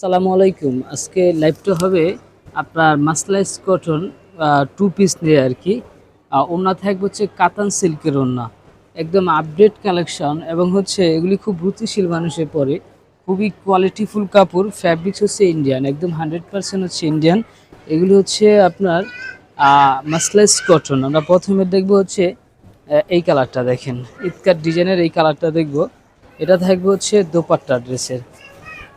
আসসালামু আলাইকুম। আজকে লাইভটা হবে আপনার মাসলাইস কটন টু পিস নিয়ে আর কি। ওড়না থাকবে হচ্ছে কাতান সিল্কের ওড়না। একদম আপডেট কালেকশন এবং হচ্ছে এগুলি খুব রুচিশীল মানুষের পরে। খুবই কোয়ালিটিফুল কাপড় ফ্যাব্রিক্স হচ্ছে ইন্ডিয়ান একদম হান্ড্রেড পার্সেন্ট হচ্ছে ইন্ডিয়ান এগুলি হচ্ছে আপনার মাসলাইস কটন। আমরা প্রথমে দেখব হচ্ছে এই কালারটা দেখেন। ইতকার ডিজাইনের এই কালারটা দেখব। এটা থাকবে হচ্ছে দোপাট্টা ড্রেসের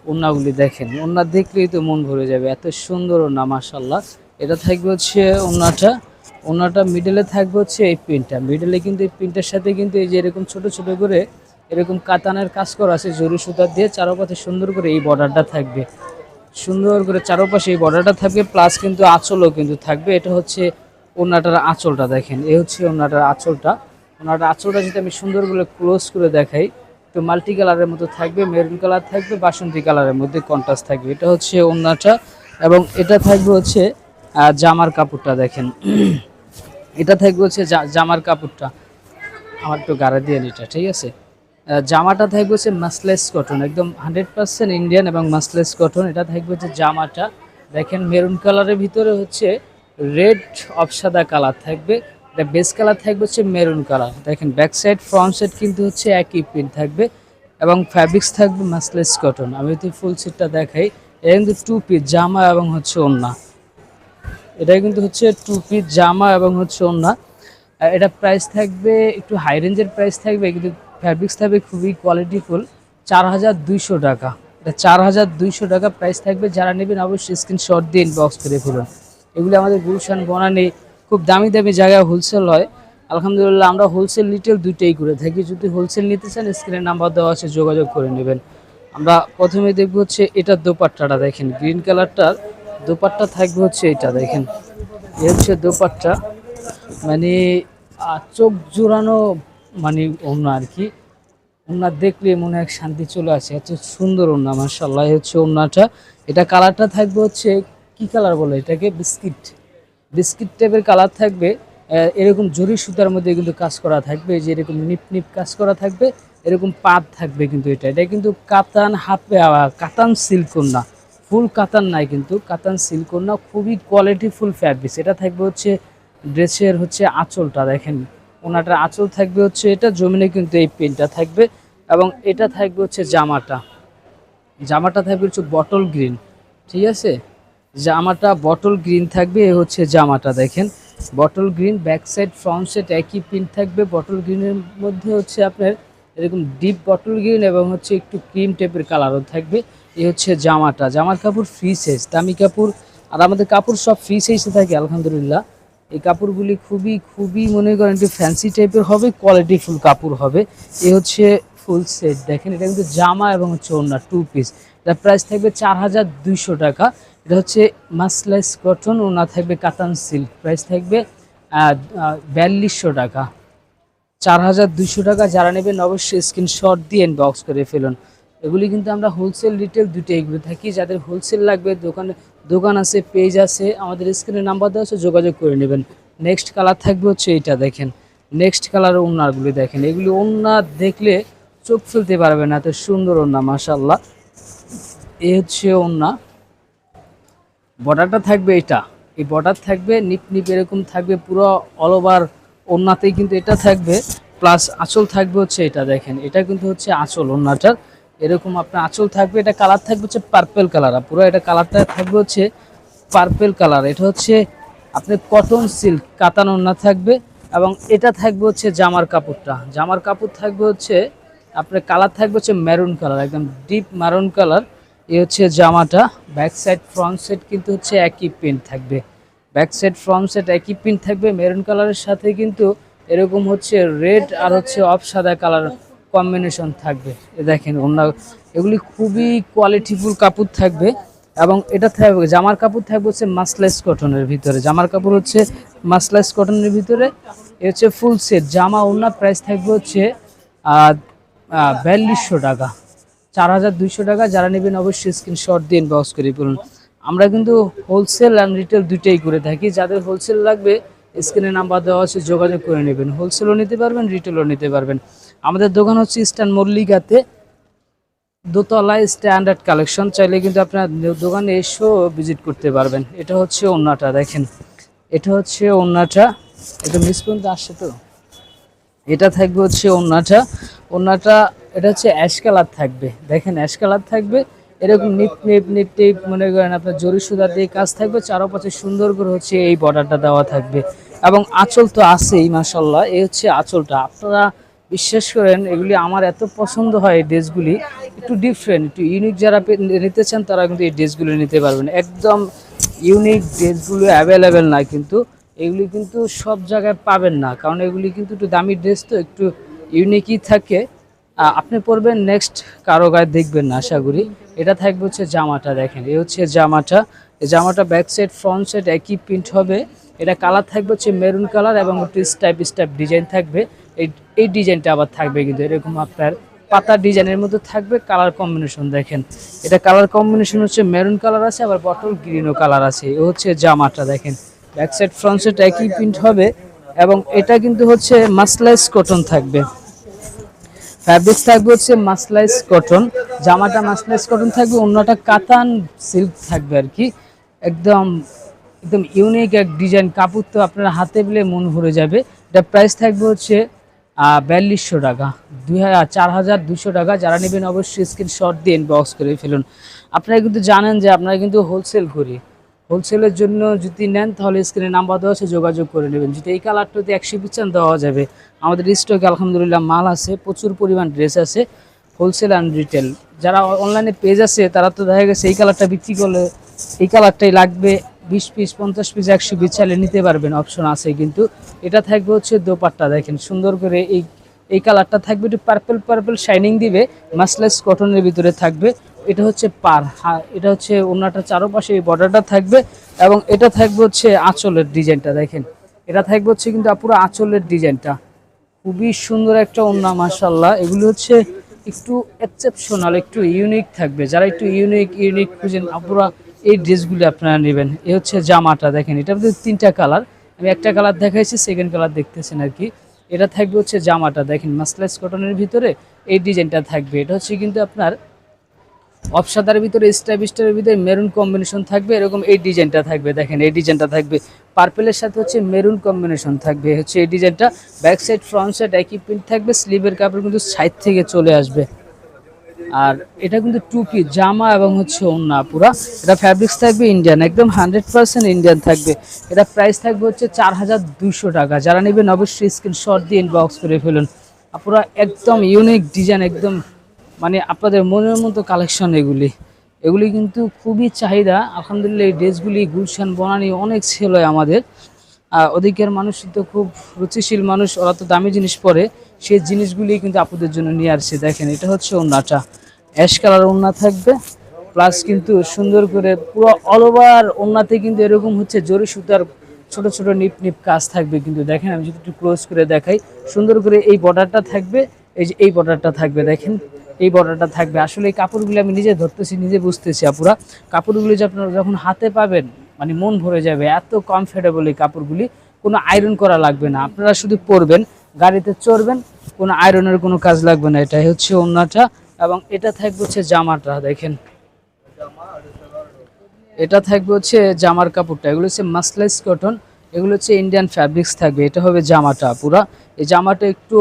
ওড়নাগুলি দেখেন। ওড়না দেখলেই তো মন ভরে যাবে। এত সুন্দর ওড়না মাশাল্লাহ এটা থাকবে হচ্ছে ওনাটা ওড়নাটা মিডলে থাকবে হচ্ছে এই পিনটা মিডলে কিন্তু এই পিনটার সাথে কিন্তু এই যে এরকম ছোট ছোট করে এরকম কাতানের কাজ করা আছে জরি সুতা দিয়ে চারোপাশে সুন্দর করে এই বর্ডারটা থাকবে। সুন্দর করে চারোপাশে এই বর্ডারটা থাকবে প্লাস কিন্তু আঁচলও কিন্তু থাকবে। এটা হচ্ছে ওড়নাটার আঁচলটা দেখেন। এ হচ্ছে ওড়নাটার আঁচলটা। ওড়নাটার আঁচলটা যদি আমি সুন্দর করে ক্লোজ করে দেখাই একটু মাল্টি কালারের মতো থাকবে, মেরুন কালার থাকবে, বাসন্তী কালারের মধ্যে কন্ট্রাস্ট থাকবে। এটা হচ্ছে ওড়নাটা এবং এটা থাকবে হচ্ছে জামার কাপড়টা দেখেন। এটা থাকবে হচ্ছে জামার কাপড়টা। আমার একটু গাড়া দিয়ে নিটা ঠিক আছে? জামাটা থাকবে হচ্ছে মাসলেস কটন একদম হান্ড্রেড পার্সেন্ট ইন্ডিয়ান এবং মাসলেস কটন এটা থাকবে হচ্ছে জামাটা। দেখেন মেরুন কালারের ভিতরে হচ্ছে রেড অফসাদা কালার থাকবে। এটা বেস কালার থাকবে হচ্ছে মেরুন কালার দেখেন ব্যাক সাইড ফ্রন্ট সাইড কিন্তু হচ্ছে একই প্রিন্ট থাকবে এবং ফ্যাব্রিক্স থাকবে মাসলেস কটন আমি যদি ফুল সেটটা দেখাই এটা কিন্তু টু পিস জামা এবং হচ্ছে ওড়না। এটা কিন্তু হচ্ছে টু পিস জামা এবং হচ্ছে আর এটা প্রাইস থাকবে, একটু হাই রেঞ্জের প্রাইস থাকবে, কিন্তু ফ্যাব্রিক্স থাকবে খুবই কোয়ালিটিফুল চার হাজার দুইশো টাকা। এটা চার হাজার দুইশো টাকা প্রাইস থাকবে। যারা নেবেন অবশ্যই স্ক্রিনশট দিয়ে ইনবক্স করে ফেলুন। এগুলো আমাদের গুলশান, বনানি খুব দামি দামি জায়গায় হোলসেল হয়। আলহামদুলিল্লাহ, আমরা হোলসেল রিটেল দুইটাই করে থাকি। যদি হোলসেল নিতে চান স্ক্রিনের নাম্বার দেওয়া আছে, যোগাযোগ করে নেবেন। আমরা প্রথমে দেখব হচ্ছে এটার দোপাট্টাটা দেখেন। গ্রিন কালারটার দোপাট্টা থাকবে হচ্ছে এটা দেখেন। এ হচ্ছে দোপাট্টা। মানে চোখ জোড়ানো মানে ওড়না আর কি। ওড়না দেখলে মনে এক শান্তি চলে আসে। এত সুন্দর ওড়না মার্শাল্লাহ হচ্ছে ওড়নাটা। এটা কালারটা থাকবে হচ্ছে, কি কালার বলে এটাকে? বিস্কিট। বিস্কিট টাইপের কালার থাকবে এরকম জরি সুতার মধ্যে কিন্তু কাজ করা থাকবে যে এরকম নিপ নিপ কাজ করা থাকবে, এরকম পাত থাকবে কিন্তু এটা। এটা কিন্তু কাতান হাফে কাতান সিল্ক না, ফুল কাতান নাই কিন্তু, কাতান সিল্ক না, খুবই কোয়ালিটি ফুল ফ্যাব্রিক্স এটা থাকবে হচ্ছে ড্রেসের হচ্ছে আঁচলটা, দেখেন। ওনাটার আঁচল থাকবে হচ্ছে এটা, জমিনে কিন্তু এই পেনটা থাকবে এবং এটা থাকবে হচ্ছে জামাটা। জামাটা থাকবে হচ্ছে বটল গ্রিন ঠিক আছে? জামাটা বটল গ্রিন থাকবে, এ হচ্ছে জামাটা দেখেন। Bottle green back side front side একই প্রিন্ট থাকবে। বটল গ্রিনের মধ্যে হচ্ছে আপনার এরকম ডিপ বটল গ্রিন এবং হচ্ছে একটু ক্রিম টাইপের কালারও থাকবে। এই হচ্ছে জামাটা। জামার কাপড় ফ্রি সাইজ দামি কাপড়। আর আমাদের কাপড় সব ফ্রি সাইজে থাকে, আলহামদুলিল্লাহ। এই কাপড়গুলি খুবই খুবই মনে করেন একটু ফ্যান্সি টাইপের হবে কোয়ালিটি ফুল কাপড় হবে। এ হচ্ছে ফুল সেট দেখেন এটা কিন্তু জামা এবং হচ্ছে ওড়না টু পিস এটা প্রাইস থাকবে চার হাজার দুইশো টাকা। এটা হচ্ছে মাসলাইস কটন ও না থাকবে কাতান সিল্ক। প্রাইস থাকবে বিয়াল্লিশশো টাকা। চার হাজার দুইশো টাকা, যারা নেবেন অবশ্যই স্ক্রিনশট দিয়ে বক্স করে ফেলুন। এগুলি কিন্তু আমরা হোলসেল রিটেল দুটোই এগুলো থাকি। যাদের হোলসেল লাগবে, দোকানে, দোকান আছে পেজ আছে, আমাদের স্ক্রিনে নাম্বার দেওয়া আছে, যোগাযোগ করে নেবেন। নেক্সট কালার থাকবে হচ্ছে এইটা দেখেন। নেক্সট কালার ওনারগুলি দেখেন। এগুলি ওনা দেখলে চোখ ফেলতে পারবে না, এত সুন্দর ওনা মাশাল্লাহ এ হচ্ছে ওনা বর্ডারটা থাকবে এটা এই বর্ডার থাকবে, নিপ নিপ এরকম থাকবে, পুরো অল ওভার ওড়নাতেই কিন্তু এটা থাকবে। প্লাস আঁচল থাকবে হচ্ছে এটা দেখেন, এটা কিন্তু হচ্ছে আঁচল ওড়নাটার। এরকম আপনার আঁচল থাকবে, এটা কালার থাকবে হচ্ছে পার্পেল কালার পুরো এটা কালারটা থাকবে হচ্ছে পার্পেল কালার এটা হচ্ছে আপনার কটন সিল্ক কাতান ওড়না থাকবে এবং এটা থাকবে হচ্ছে জামার কাপড়টা। জামার কাপড় থাকবে হচ্ছে, আপনার কালার থাকবে হচ্ছে মেরুন কালার একদম ডিপ মারুন কালার এই হচ্ছে জামাটা ব্যাক সাইড ফ্রন্ট সেট কিন্তু হচ্ছে একই প্রিন্ট থাকবে। ব্যাক সাইড ফ্রন্ট সেট একই প্রিন্ট থাকবে মেরুন কালারের সাথে কিন্তু এরকম হচ্ছে রেড আর হচ্ছে অফ সাদা কালার কম্বিনেশন থাকবে। এ দেখেন অন্য, এগুলি খুবই কোয়ালিটিফুল কাপড় থাকবে এবং এটা থাকবে, জামার কাপড় থাকবে হচ্ছে মাসলাইস কটনের ভিতরে। জামার কাপড় হচ্ছে মাসলাইস কটনের ভিতরে। এ হচ্ছে ফুল সেট জামা ওড়না প্রাইস থাকবে হচ্ছে বিয়াল্লিশশো টাকা। চার হাজার দুইশো টাকা, যারা নেবেন অবশ্যই স্ক্রিনশট দিয়ে ইনবক্স করে বলুন। আমরা কিন্তু হোলসেল অ্যান্ড রিটেল দুইটাই করে থাকি। যাদের হোলসেল লাগবে স্ক্রিনে নাম্বার দেওয়া আছে, যোগাযোগ করে নেবেন। হোলসেলও নিতে পারবেন রিটেলও নিতে পারবেন। আমাদের দোকান হচ্ছে ইস্টার্ন মল্লিকাতে। দোতলায় স্ট্যান্ডার্ড কালেকশন চাইলে কিন্তু আপনার দোকানে এসেও ভিজিট করতে পারবেন। এটা হচ্ছে ওন্নাটা, দেখেন। এটা হচ্ছে ওন্নাটা। এটা মিস পর্যন্ত আসছে তো? এটা থাকবে হচ্ছে ওন্নাটা। ওন্নাটা এটা হচ্ছে অ্যাশ কালার থাকবে। দেখেন অ্যাশ কালার থাকবে এরকম নিপ নিপ নিপ টিপ মনে করেন আপনার জরি সুতা দিয়ে কাজ থাকবে চারপাশে সুন্দর করে হচ্ছে এই বর্ডারটা দেওয়া থাকবে। এবং আঁচল তো আছেই মাসাল্লাহ এই হচ্ছে আঁচলটা। আপনারা বিশ্বাস করেন এগুলি আমার এত পছন্দ হয় এই ড্রেসগুলি একটু ডিফারেন্ট একটু ইউনিক যারা নিতে চান তারা কিন্তু এই ড্রেসগুলো নিতে পারবেন। একদম ইউনিক ড্রেসগুলো অ্যাভেলেবেল না কিন্তু এগুলি কিন্তু সব জায়গায় পাবেন না। কারণ এগুলি কিন্তু একটু দামি ড্রেস তো একটু ইউনিকই থাকে। আপনি পরবেন নেক্সট কারও গায়ে দেখবেন না, আশা করি। এটা থাকবে হচ্ছে জামাটা, দেখেন। এই হচ্ছে জামাটা। এই জামাটা ব্যাক সাইড ফ্রন্ট সাইড একই প্রিন্ট হবে। এটা কালার থাকবে হচ্ছে মেরুন কালার এবং একটু স্টাইপ স্টাইপ ডিজাইন থাকবে। এই এই ডিজাইনটা আবার থাকবে কিন্তু এরকম আপনার পাতা ডিজাইনের মধ্যে থাকবে কালার কম্বিনেশন দেখেন। এটা কালার কম্বিনেশন হচ্ছে মেরুন কালার আছে, আবার বটল গ্রিনও কালার আছে। এ হচ্ছে জামাটা, দেখেন। ব্যাক সাইড ফ্রন্ট সাইড একই প্রিন্ট হবে এবং এটা কিন্তু হচ্ছে মাসলাইস কটন থাকবে। ফ্যাব্রিক্স থাকবে হচ্ছে মাসলাইস কটন, জামাটা মাসলাইস কটন থাকবে, অন্যটা কাতান সিল্ক থাকবে আর কি। একদম একদম ইউনিক এক ডিজাইন, কাপড় তো আপনার হাতে পেলে মন ভরে যাবে। এটা প্রাইস থাকবে হচ্ছে বিয়াল্লিশশো টাকা, দুই হাজার চার হাজার দুশো টাকা। যারা নেবেন অবশ্যই স্ক্রিনশট দিয়ে ইনবক্স করে ফেলুন। আপনারা কিন্তু জানেন যে আপনারা কিন্তু হোলসেল করি। হোলসেলের জন্য যদি নেন, তাহলে স্ক্রিনে নাম্বার দেওয়া আছে, যোগাযোগ করে নেবেন। যদি এই কালারটাতে একশো পিছান দেওয়া যাবে, আমাদের স্টকে আলহামদুলিল্লাহ মাল আছে, প্রচুর পরিমাণ ড্রেস আছে হোলসেল অ্যান্ড রিটেল যারা অনলাইনে পেজ আছে, তারা তো দেখা গেছে এই কালারটা বিক্রি করলে এই কালারটাই লাগবে, বিশ পিস, পঞ্চাশ পিস, একশো পিস চাইলে নিতে পারবেন অপশন আছে। কিন্তু এটা থাকবে হচ্ছে দোপাট্টা, দেখেন, সুন্দর করে এই এই কালারটা থাকবে, একটু পার্পল পার্পল শাইনিং দিবে মাসলেস কটনের ভিতরে থাকবে। এটা হচ্ছে পার হ্যাঁ এটা হচ্ছে ওনাটা চারোপাশে, এই বর্ডারটা থাকবে এবং এটা থাকবে হচ্ছে আঁচলের ডিজাইনটা দেখেন। এটা থাকবে হচ্ছে কিন্তু পুরো আঁচলের ডিজাইনটা খুবই সুন্দর একটা ওন্না মাশাল্লাহ এগুলি হচ্ছে একটু এক্সেপশনাল একটু ইউনিক থাকবে। যারা একটু ইউনিক ইউনিক খুঁজেন আপনারা এই ড্রেসগুলি আপনারা নেবেন। এ হচ্ছে জামাটা, দেখেন এটা তিনটা কালার আমি একটা কালার দেখাইছি সেকেন্ড কালার দেখতেছেন আর কি। এটা থাকবে হচ্ছে জামাটা, দেখেন মাসলাইস কটনের ভিতরে এই ডিজাইনটা থাকবে। এটা হচ্ছে কিন্তু আপনার অপসাদার ভিতরে স্টাইপ ভিতরে মেরুন কম্বিনেশন থাকবে, এরকম এই ডিজাইনটা থাকবে। দেখেন, এই ডিজাইনটা থাকবে। পার্পেলের সাথে হচ্ছে মেরুন কম্বিনেশন থাকবে। হচ্ছে এই ডিজাইনটা ব্যাক সাইড ফ্রন্ট সাইড একই প্রিন্ট থাকবে স্লিভের কাপড় কিন্তু সাইড থেকে চলে আসবে। আর এটা কিন্তু টুপি জামা এবং হচ্ছে ওন্না পুরা। এটা ফ্যাব্রিক্স থাকবে ইন্ডিয়ান একদম হান্ড্রেড পার্সেন্ট ইন্ডিয়ান থাকবে। এটা প্রাইস থাকবে হচ্ছে চার হাজার দুশো টাকা। যারা নেবেন অবশ্যই স্ক্রিনশট দিয়ে ইনবক্স করে ফেলুন। পুরো একদম ইউনিক ডিজাইন একদম মানে আপনাদের মনের মতো কালেকশন এগুলি। এগুলি কিন্তু খুবই চাহিদা। আলহামদুলিল্লাহ এই ড্রেসগুলি গুলশান বনানি অনেক হয় আমাদের। আহ, ওদিকের মানুষ তো খুব রুচিশীল মানুষ ওরা তো দামি জিনিস পরে। সেই জিনিসগুলি কিন্তু আপনাদের জন্য নিয়ে আসছে। দেখেন এটা হচ্ছে ওন্নাটা। অ্যাশ কালার ওন্না থাকবে। প্লাস কিন্তু সুন্দর করে পুরো অল ওভার ওন্নাতে কিন্তু এরকম হচ্ছে জরি সুতার ছোট ছোট নিপ নিপ কাজ থাকবে কিন্তু। দেখেন আমি যদি একটু ক্লোজ করে দেখাই। সুন্দর করে এই বর্ডারটা থাকবে। এই যে এই বর্ডারটা থাকবে দেখেন। এই বর্ডারটা থাকবে। আসলে এই কাপড়গুলি আমি নিজে ধরতেছি, নিজে বুঝতেছি আপুরা। কাপড়গুলি যে আপনারা যখন হাতে পাবেন মানে মন ভরে যাবে, এত কমফোর্টেবল এই কাপড়গুলি, কোনো আয়রন করা লাগবে না। আপনারা শুধু পরবেন, গাড়িতে চড়বেন, কোনো আয়রনের কোনো কাজ লাগবে না। এটাই হচ্ছে ওন্নাটা এবং এটা থাকবে হচ্ছে জামাটা, দেখেন। এটা থাকবে হচ্ছে জামার কাপড়টা। এগুলো হচ্ছে মাসলাইস কটন এগুলো হচ্ছে ইন্ডিয়ান ফ্যাব্রিক্স থাকবে। এটা হবে জামাটা পুরা এই জামাটা একটু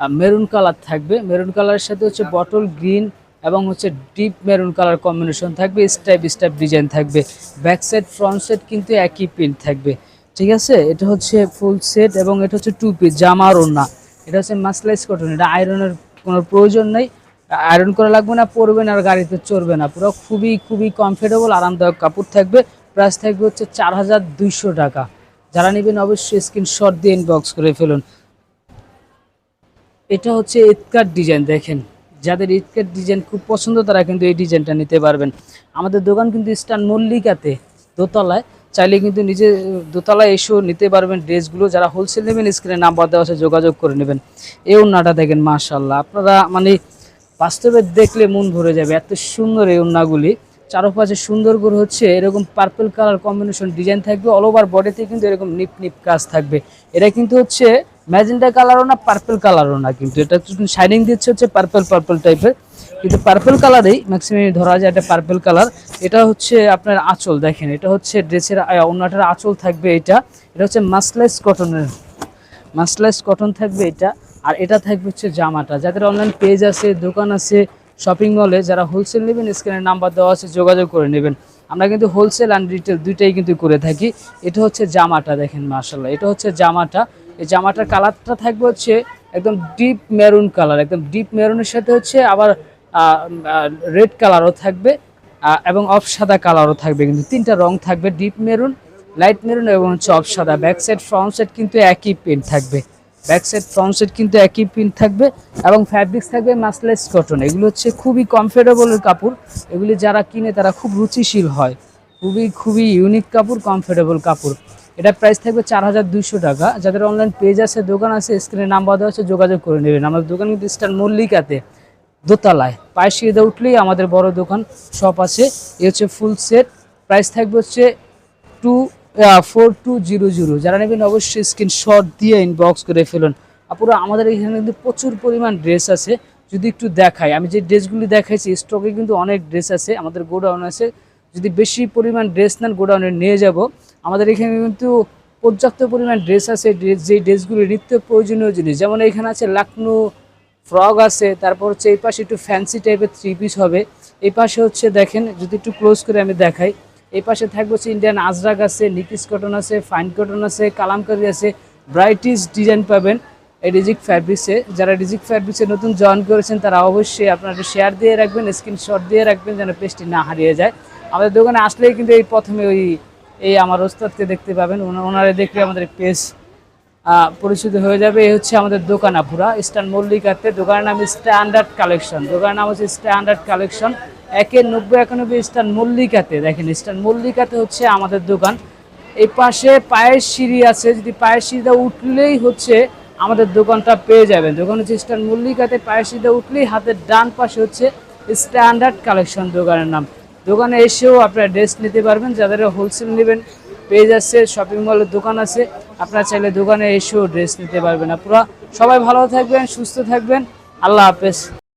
মেরুন কালার থাকবে। মেরুন কালারের সাথে হচ্ছে বটল গ্রিন এবং হচ্ছে ডিপ মেরুন কালার কম্বিনেশন থাকবে স্টাইপ স্টাইপ ডিজাইন থাকবে। ব্যাক সাইড ফ্রন্ট সাইড কিন্তু একই প্রিন্ট থাকবে। ঠিক আছে? এটা হচ্ছে ফুল সেট এবং এটা হচ্ছে টু পিস জামা আর ওড়না। এটা হচ্ছে মাসলাইস কটন এটা আয়রনের কোনো প্রয়োজন নেই। আয়রন করা লাগবে না পরবেন আর গাড়িতে চড়বে না। পুরো খুবই খুবই কমফোর্টেবল আরামদায়ক কাপড় থাকবে। প্রাইস থাকবে হচ্ছে চার হাজার দুইশো টাকা। যারা নেবেন অবশ্যই স্ক্রিনশট দিয়ে ইনবক্স করে ফেলুন। এটা হচ্ছে ইতকার ডিজাইন, দেখেন। যাদের ইতকার ডিজাইন খুব পছন্দ, তারা কিন্তু এই ডিজাইনটা নিতে পারবেন। আমাদের দোকান কিন্তু স্টান মল্লিকাতে, দোতলায়। চাইলে কিন্তু নিজে, দোতলায় এসেও নিতে পারবেন ড্রেসগুলো। যারা হোলসেল নেবেন স্ক্রিনে নাম্বার দেওয়া আছে, যোগাযোগ করে নেবেন। এই ওড়নাটা দেখেন মাশাল্লাহ আপনারা মানে বাস্তবে দেখলে মন ভরে যাবে, এত সুন্দর এই ওড়নাগুলি। চারপাশে সুন্দর করে হচ্ছে এরকম পার্পল কালার কম্বিনেশন ডিজাইন থাকবে। অল ওভার বডিতে কিন্তু এরকম নিপ নিপ কাজ থাকবে। এটা কিন্তু হচ্ছে ম্যাজেন্টা কালারও না পার্পল কালারও না কিন্তু। এটা শাইনিং দিচ্ছে হচ্ছে পার্পল পার্পল টাইপের কিন্তু পার্পল কালারেই ম্যাক্সিমাম ধরা যায় এটা পার্পল কালার এটা হচ্ছে আপনার আঁচল, দেখেন। এটা হচ্ছে ড্রেসের অন্যটার আঁচল থাকবে এটা। এটা হচ্ছে মাসলাইস কটনের মাসলাইস কটন থাকবে এটা। আর এটা থাকবে হচ্ছে জামাটা। যাদের অনলাইন পেজ আছে, দোকান আছে শপিং মলে যারা হোলসেল নেবেন স্ক্রিনের নাম্বার দেওয়া আছে, যোগাযোগ করে নেবেন। আমরা কিন্তু হোলসেল অ্যান্ড রিটেল দুইটাই কিন্তু করে থাকি। এটা হচ্ছে জামাটা, দেখেন মার্শাল্লাহ এটা হচ্ছে জামাটা। এই জামাটার কালারটা থাকবে হচ্ছে একদম ডিপ মেরুন কালার, একদম ডিপ মেরুনের সাথে হচ্ছে আবার রেড কালারও থাকবে এবং অফ সাদা কালারও থাকবে, কিন্তু তিনটা রং থাকবে ডিপ মেরুন, লাইট মেরুন এবং হচ্ছে অফ সাদা। ব্যাক সাইড, ফ্রন্ট সাইড কিন্তু একই প্রিন্ট থাকবে, ব্যাক সাইড, ফ্রন্ট সাইড কিন্তু একই প্রিন্ট থাকবে, এবং ফ্যাব্রিক্স থাকবে মাসলেস কটন। এগুলো হচ্ছে খুবই কমফোর্টেবলের কাপড়, এগুলি যারা কিনে তারা খুব রুচিশীল হয়, খুবই খুবই ইউনিক কাপড় কমফোর্টেবল কাপড়। এটা প্রাইস থাকবে চার হাজার দুইশো টাকা। যাদের অনলাইন পেজ আছে, দোকান আছে স্ক্রিনে নাম্বার দেওয়া আছে, যোগাযোগ করে নেবেন। আমাদের দোকান কিন্তু স্টার মল্লিকাতে দোতলায়। পায়ে সিঁড়িতে উঠলেই আমাদের বড় দোকান শপ আছে। এ হচ্ছে ফুল সেট প্রাইস থাকবে হচ্ছে two four two zero zero যারা নেবেন অবশ্যই স্ক্রিনশট দিয়ে ইনবক্স করে ফেলুন। আপুরা, আমাদের এখানে কিন্তু প্রচুর পরিমাণ ড্রেস আছে। যদি একটু দেখাই, আমি যে ড্রেসগুলি দেখাইছি স্টকে কিন্তু অনেক ড্রেস আছে। আমাদের গোডাউন আছে। যদি বেশি পরিমাণ ড্রেস নেন গোডাউনে নিয়ে যাব, আমাদের এখানে কিন্তু পর্যাপ্ত পরিমাণ ড্রেস আছে যেই ড্রেসগুলি নিত্য প্রয়োজনীয় জিনিস। যেমন এখানে আছে লাকনো ফ্রক আছে, তারপর হচ্ছে এই পাশে একটু ফ্যান্সি টাইপের থ্রি পিস হবে। এই পাশে হচ্ছে দেখেন, যদি একটু ক্লোজ করে আমি দেখাই, এই পাশে থাকবে হচ্ছে ইন্ডিয়ান আজরাক আছে নিকিস কটন আছে ফাইন কটন আছে, কালামকারি আছে ব্রাইটিস ডিজাইন পাবেন এই রিজিক ফ্যাব্রিক্সে যারা রিজিক ফ্যাব্রিক্সে নতুন জয়েন করেছেন, তারা অবশ্যই আপনারা শেয়ার দিয়ে রাখবেন স্ক্রিনশট দিয়ে রাখবেন, যেন পেজটি না হারিয়ে যায়। আমাদের দোকানে আসলেই কিন্তু এই প্রথমে ওই, এই আমার ওস্তাদকে দেখতে পাবেন। ওনা- ওনারা দেখলে আমাদের পেজ পরিচিত হয়ে যাবে। এই হচ্ছে আমাদের দোকান আপুরা ইস্টার্ন মল্লিকাতে। দোকানের নাম স্ট্যান্ডার্ড কালেকশন। দোকানের নাম হচ্ছে স্ট্যান্ডার্ড কালেকশন। একের নব্বই একানব্বই ইস্টার্ন মল্লিকাতে। দেখেন, ইস্টার্ন মল্লিকাতে হচ্ছে আমাদের দোকান। এই পাশে পায়ের সিঁড়ি আছে। যদি পায়ের সিঁড়িটা উঠলেই হচ্ছে আমাদের দোকানটা পেয়ে যাবেন। দোকান হচ্ছে ইস্টার্ন মল্লিকাতে। পায়ের সিঁড়িটা উঠলেই হাতের ডান পাশে হচ্ছে স্ট্যান্ডার্ড কালেকশন দোকানের নাম। দোকানে এসেও আপনারা ড্রেস নিতে পারবেন। যাদের হোলসেল নেবেন, পেয়ে যাচ্ছে শপিং মলের দোকান আছে, আপনারা চাইলে দোকানে এসেও ড্রেস নিতে পারবেন। আপনারা সবাই ভালো থাকবেন, সুস্থ থাকবেন। আল্লাহ হাফেজ।